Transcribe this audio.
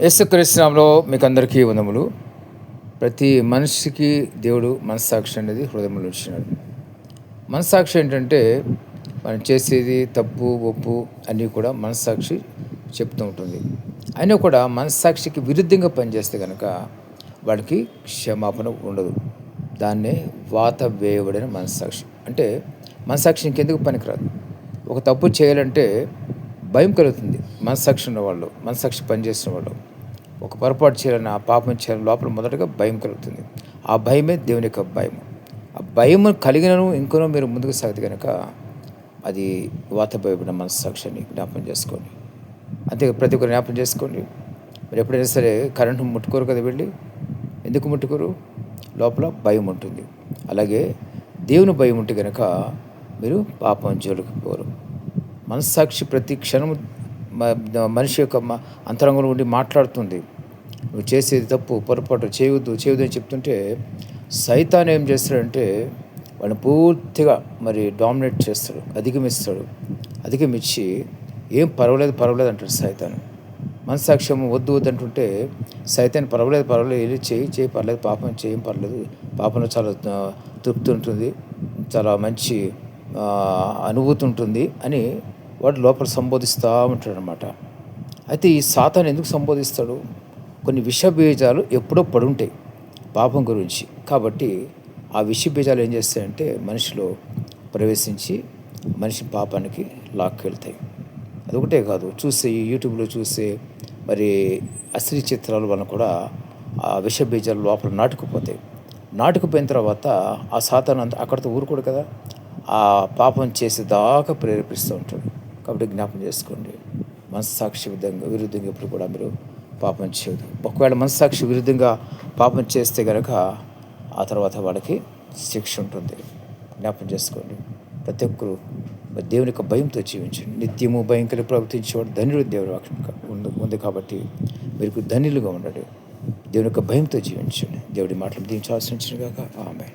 యేసుక్రీస్తునామలో మీకు అందరికీ వందములు. ప్రతి మనిషికి దేవుడు మనస్సాక్షి అనేది హృదయంలో ఉంచినాడు. మనస్సాక్షి ఏంటంటే మనం చేసేది తప్పు ఒప్పు అన్నీ కూడా మనస్సాక్షి చెప్తూ ఉంటుంది. అయినా కూడా మనస్సాక్షికి విరుద్ధంగా పనిచేస్తే కనుక వాడికి క్షమాపణ ఉండదు. దాన్నే వాత వేయబడిన మనస్సాక్షి. అంటే మనస్సాక్షి ఇంకెందుకు పనికిరాదు. ఒక తప్పు చేయాలంటే భయం కలుగుతుంది. మనసాక్షి ఉన్నవాళ్ళు మనసాక్షి పనిచేసిన వాళ్ళు ఒక పొరపాటు చేయాలని ఆ పాపం చేయాలని లోపల మొదటగా భయం కలుగుతుంది. ఆ భయమే దేవుని యొక్క భయం ఆ భయం కలిగినను ఇంకోనో మీరు ముందుకు సాగితే కనుక అది వాత భయపడిన మనస్సాక్షిని జ్ఞాపం చేసుకోండి. అంతే ప్రతి ఒక్కరు జ్ఞాపం చేసుకోండి. మీరు ఎప్పుడైనా సరే కరెంటు ముట్టుకోరు కదా వెళ్ళి? ఎందుకు ముట్టుకోరు? లోపల భయం ఉంటుంది. అలాగే దేవుని భయం ఉంటే కనుక మీరు పాపం జోలికి పోరు. మనస్సాక్షి ప్రతి క్షణం మనిషి యొక్క అంతరంగంలో ఉండి మాట్లాడుతుంది. నువ్వు చేసేది తప్పు పొరపాటు చేయవద్దు చేయవద్దు అని చెప్తుంటే సైతాన్ ఏం చేస్తాడంటే వాడిని పూర్తిగా మరి డామినేట్ చేస్తాడు అధిగమిస్తాడు. అధిగమించి ఏం పర్వాలేదు పర్వాలేదు అంటాడు సైతాను. మనసాక్ష్యం వద్దు వద్దు అంటుంటే సైతాన్ పర్వాలేదు పర్వాలేదు వెళ్ళి చేయి చేయి పర్లేదు పాపం చేయం పర్లేదు పాపంలో చాలా తృప్తి ఉంటుంది చాలా మంచి అనుభూతి ఉంటుంది అని వాడు లోపల సంబోధిస్తూ ఉంటాడు అనమాట అయితే ఈ సాతాను ఎందుకు సంబోధిస్తాడు? కొన్ని విషబీజాలు ఎప్పుడో పడుంటాయి పాపం గురించి. కాబట్టి ఆ విషబీజాలు ఏం చేస్తాయంటే మనిషిలో ప్రవేశించి మనిషి పాపానికి లాక్కెళ్తాయి. అదొకటే కాదు చూసే యూట్యూబ్లో చూసే మరి అశ్రీ చిత్రాల వలన కూడా ఆ విషబీజాలు లోపల నాటుకుపోతాయి. నాటుకుపోయిన తర్వాత ఆ సాతాను అంత అక్కడితో ఊరుకోడు కదా? ఆ పాపం చేసేదాకా ప్రేరేపిస్తూ ఉంటాడు. కాబట్టి జ్ఞాపం చేసుకోండి. మనస్సాక్షి విధంగా విరుద్ధంగా ఎప్పుడు కూడా మీరు పాపం చేయదు ఒకవేళ మనస్సాక్షి విరుద్ధంగా పాపం చేస్తే కనుక ఆ తర్వాత వాళ్ళకి శిక్ష ఉంటుంది. జ్ఞాపం చేసుకోండి. ప్రతి ఒక్కరు దేవుని యొక్క భయంతో జీవించండి. నిత్యము భయంకర ప్రవర్తించేవాడు ధన్యుడు దేవుడు ఉంది ఉంది కాబట్టి మీరు ధనులుగా ఉండండి. దేవుని యొక్క భయంతో జీవించండి. దేవుడి మాటలు దీవించాల్సి వచ్చినగాక ఆమె